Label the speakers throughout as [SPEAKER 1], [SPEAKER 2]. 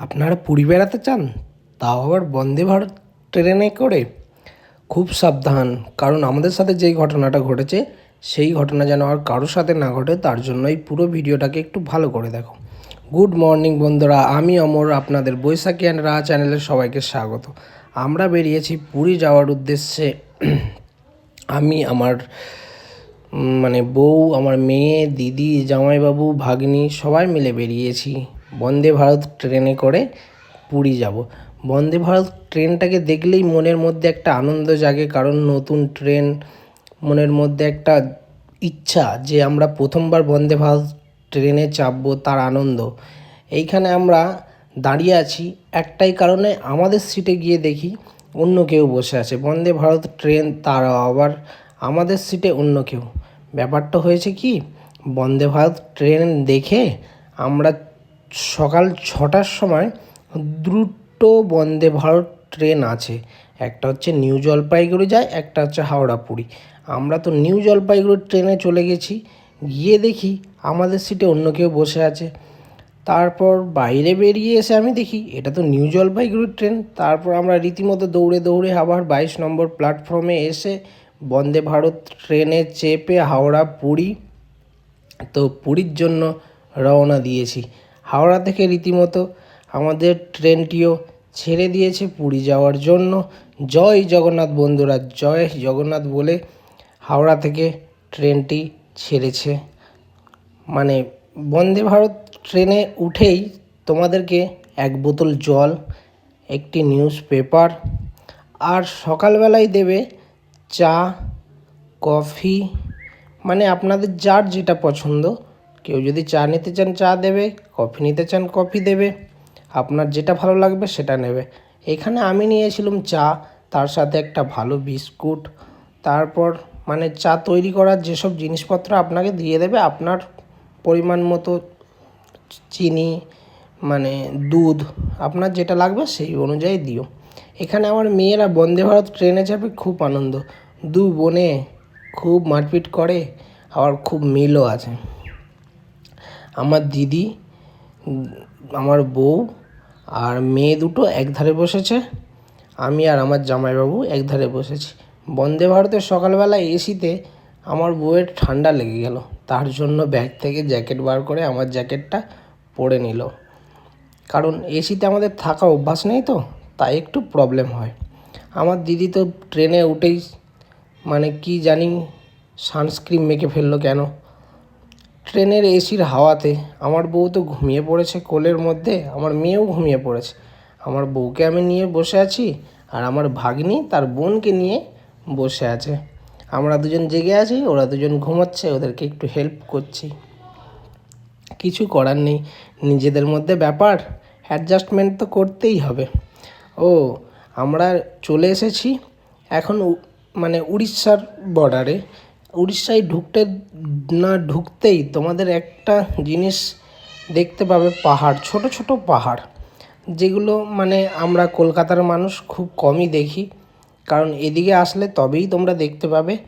[SPEAKER 1] আপনারা পুরী বেড়াতে চান? তাও আবার বন্দে ভারত ট্রেনে করে? খুব সাবধান, কারণ আমাদের সাথে যেই ঘটনাটা ঘটেছে, সেই ঘটনা যেন আর কারোর সাথে না ঘটে, তার জন্য এই পুরো ভিডিওটাকে একটু ভালো করে দেখো। গুড মর্নিং বন্ধুরা, আমি অমর, আপনাদের বৈশাখী অ্যান্ড রা চ্যানেলের সবাইকে স্বাগত। আমরা বেরিয়েছি পুরী যাওয়ার উদ্দেশ্যে। আমি, আমার মানে বউ, আমার মেয়ে, দিদি, জামাইবাবু, ভাগ্নি সবাই মিলে বেরিয়েছি। বন্দে ভারত ট্রেনে করে পুরী যাব। বন্দে ভারত ট্রেনটাকে দেখলেই মনের মধ্যে একটা আনন্দ জাগে, কারণ নতুন ট্রেন, মনের মধ্যে একটা ইচ্ছা যে আমরা প্রথমবার বন্দে ভারত ট্রেনে চাপবো, তার আনন্দ। এইখানে আমরা দাঁড়িয়ে আছি, একটাই কারণে আমাদের সিটে গিয়ে দেখি অন্য কেউ বসে আছে। বন্দে ভারত ট্রেন, তারা আবার আমাদের সিটে অন্য কেউ। ব্যাপারটা হয়েছে কি, বন্দে ভারত ট্রেন দেখে আমরা সকাল ছটার সময় দুটো বন্দে ভারত ট্রেন আছে। একটা হচ্ছে নিউ জলপাইগুড়ি যায়, একটা হচ্ছে হাওড়া পুরী। আমরা তো নিউ জলপাইগুড়ি ট্রেনে চলে গেছি, গিয়ে দেখি আমাদের সিটে অন্য কেউ বসে আছে। তারপর বাইরে বেরিয়ে এসে আমি দেখি, এটা তো নিউ জলপাইগুড়ি ট্রেন। তারপর আমরা রীতিমতো দৌড়ে দৌড়ে আবার বাইশ নম্বর প্ল্যাটফর্মে এসে বন্দে ভারত ট্রেনে চেপে হাওড়া পুরী, তো পুরীর জন্য রওনা দিয়েছি। হাওড়া থেকে রীতিমতো আমাদের ট্রেনটিও ছেড়ে দিয়েছে পুরী যাওয়ার জন্য। জয় জগন্নাথ বন্ধুরা, জয় জগন্নাথ বলে হাওড়া থেকে ট্রেনটি ছেড়েছে। মানে বন্দে ভারত ট্রেনে উঠেই তোমাদেরকে এক বোতল জল, একটি নিউজ পেপার আর সকালবেলায় দেবে চা, কফি মানে আপনাদের যার যেটা পছন্দ কেউ যদি চা নিতে চান, চা দেবে, কফি নিতে চান, কফি দেবে। আপনার যেটা ভালো লাগবে সেটা নেবে। এখানে আমি নিয়েছিলাম চা, তার সাথে একটা ভালো বিস্কুট, তারপর মানে চা তৈরি করার যেসব জিনিসপত্র আপনাকে দিয়ে দেবে, আপনার পরিমাণ মতো চিনি মানে দুধ, আপনার যেটা লাগবে সেই অনুযায়ী দিও। এখানে আমার মেয়েরা বন্দে ভারত ট্রেনে চাপে খুব আনন্দ। দু বোনে খুব মারপিট করে, আবার খুব মিলও আছে। আমার দিদি, আমার বউ আর মেয়ে দুটো একধারে বসেছে। আমি আর আমার জামাইবাবু একধারে বসেছি। বন্দে ভারতের সকালবেলা এসিতে আমার বউয়ের ঠান্ডা লেগে গেল। তার জন্য ব্যাগ থেকে জ্যাকেট বার করে আমার জ্যাকেটটা পরে নিল। কারণ এসিতে আমাদের থাকা অভ্যাস নেই তো, তাই একটু প্রবলেম হয়। আমার দিদি তো ট্রেনে উঠেই মানে কি জানি সানস্ক্রিন মেখে ফেলল কেন? ট্রেনের এসির হাওয়াতে আমার বউ তো ঘুমিয়ে পড়েছে কোলের মধ্যে, আমার মেয়েও ঘুমিয়ে পড়েছে। আমার বউকে আমি নিয়ে বসে আছি আর আমার ভাগ্নি তার বোনকে নিয়ে বসে আছে। আমরা দুজন জেগে আছি, ওরা দুজন ঘুমাচ্ছে, ওদেরকে একটু হেল্প করছি। কিছু করার নেই, নিজেদের মধ্যে ব্যাপার অ্যাডজাস্টমেন্ট তো করতেই হবে। ও, আমরা চলে এসেছি, এখন মানে উড়িষ্যার বর্ডারে উড়িষ্যায় ঢুকতে না ঢুকতেই তোমাদের একটা জিনিস দেখতে পাবে, পাহাড়, ছোট ছোট পাহাড়। যেগুলো মানে আমরা কলকাতার মানুষ খুব কমই দেখি। কারণ এদিকে আসলে তবেই তোমরা দেখতে পাবে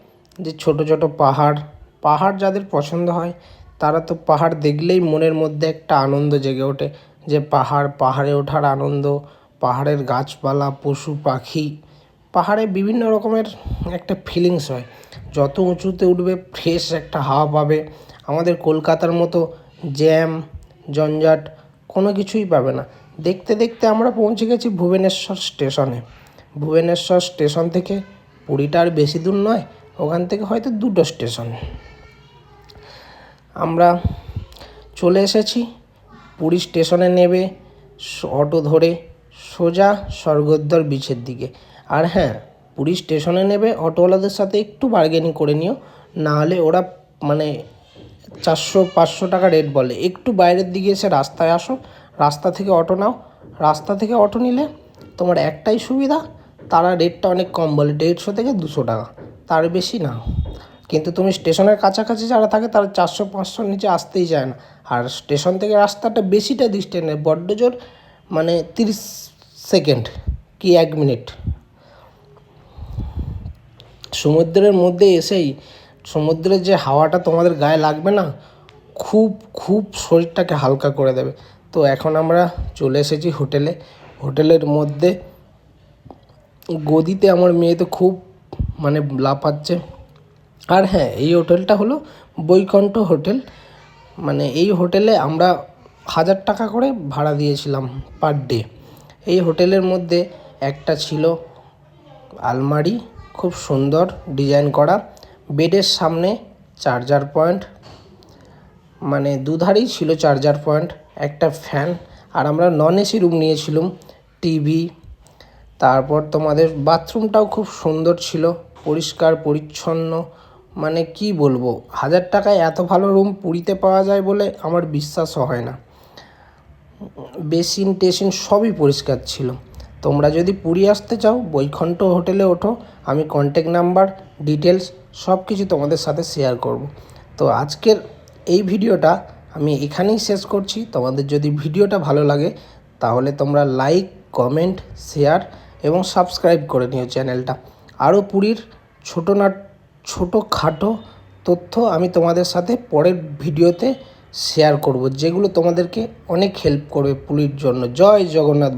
[SPEAKER 1] যে ছোট ছোট পাহাড়। পাহাড় যাদের পছন্দ হয়, তারা তো পাহাড় দেখলেই মনের মধ্যে একটা আনন্দ জেগে ওঠে যে পাহাড়, পাহাড়ে ওঠার আনন্দ, পাহাড়ের গাছপালা, পশু পাখি। পাহাড়ে বিভিন্ন রকমের একটা ফিলিংস হয়। যত উঁচুতে উঠবে ফ্রেশ একটা হাওয়া পাবে। আমাদের কলকাতার মতো জ্যাম, জঞ্জাট কোনো কিছুই পাবে না। দেখতে দেখতে আমরা পৌঁছে গেছি ভুবনেশ্বর স্টেশনে। ভুবনেশ্বর স্টেশন থেকে পুরীটা আর বেশি দূর নয়, ওখান থেকে হয়তো দুটো স্টেশন। আমরা চলে এসেছি, পুরী স্টেশনে নেবে, অটো ধরে সোজা স্বর্গদ্বার বিচের দিকে। আর হ্যাঁ পুরী স্টেশনে নেবে, অটোওয়ালাদের সাথে একটু বার্গেনিং করে নিও না হলে ওরা মানে চারশো, পাঁচশো টাকা রেট বলে। একটু বাইরের দিকে এসে রাস্তায় আসো, রাস্তা থেকে অটো নাও। রাস্তা থেকে অটো নিলে তোমার একটাই সুবিধা, তারা রেটটা অনেক কম বলে, দেড়শো থেকে দুশো টাকা। তার বেশি না। কিন্তু তুমি স্টেশনের কাছাকাছি যারা থাকে, তারা চারশো পাঁচশোর নিচে আসতেই চায় না। আর স্টেশন থেকে রাস্তাটা বেশিটা ডিস্টেন্সে বড্ড জোর মানে তিরিশ সেকেন্ড কি এক মিনিট সমুদ্রের মধ্যে এসেই সমুদ্রের যে হাওয়াটা তোমাদের গায়ে লাগবে না, খুব খুব শরীরটাকে হালকা করে দেবে। তো এখন আমরা চলে এসেছি হোটেলে। হোটেলের মধ্যে গদিতে আমার মেয়ে তো খুব মানে লাফাচ্ছে। আর হ্যাঁ এই হোটেলটা হলো বৈকণ্ঠ হোটেল। মানে এই হোটেলে আমরা হাজার টাকা করে ভাড়া দিয়েছিলাম পার ডে। এই হোটেলের মধ্যে একটা ছিল আলমারি খুব সুন্দর ডিজাইন করা। বেডের সামনে চার্জার পয়েন্ট মানে দুধারেই ছিল চার্জার পয়েন্ট, একটা ফ্যান। আর আমরা নন এসি রুম নিয়েছিলাম, টিভি। তারপর তোমাদের বাথরুমটাও খুব সুন্দর ছিল, পরিষ্কার, পরিচ্ছন্ন। মানে কি বলব, হাজার টাকায় এত ভালো রুম পুরীতে পাওয়া যায় বলে আমার বিশ্বাসও হয় না। বেসিন, টেসিন সবই পরিষ্কার ছিল। তোমরা যদি পুরী আসতে চাও, বৈকুণ্ঠ হোটেলে ওঠো। আমি কন্ট্যাক্ট নাম্বার ডিটেলস সব কিছু তোমাদের সাথে শেয়ার করব। তো আজকের এই ভিডিওটা আমি এখানেই শেষ করছি। তোমাদের যদি ভিডিওটা ভালো লাগে, তাহলে তোমরা লাইক কমেন্ট শেয়ার এবং সাবস্ক্রাইব করে নিও চ্যানেলটা আরও পুরীর ছোটো না ছোটো খাটো তথ্য আমি তোমাদের সাথে পরের ভিডিওতে শেয়ার করব, যেগুলো তোমাদেরকে অনেক হেল্প করবে পুরীর জন্য। জয় জগন্নাথ।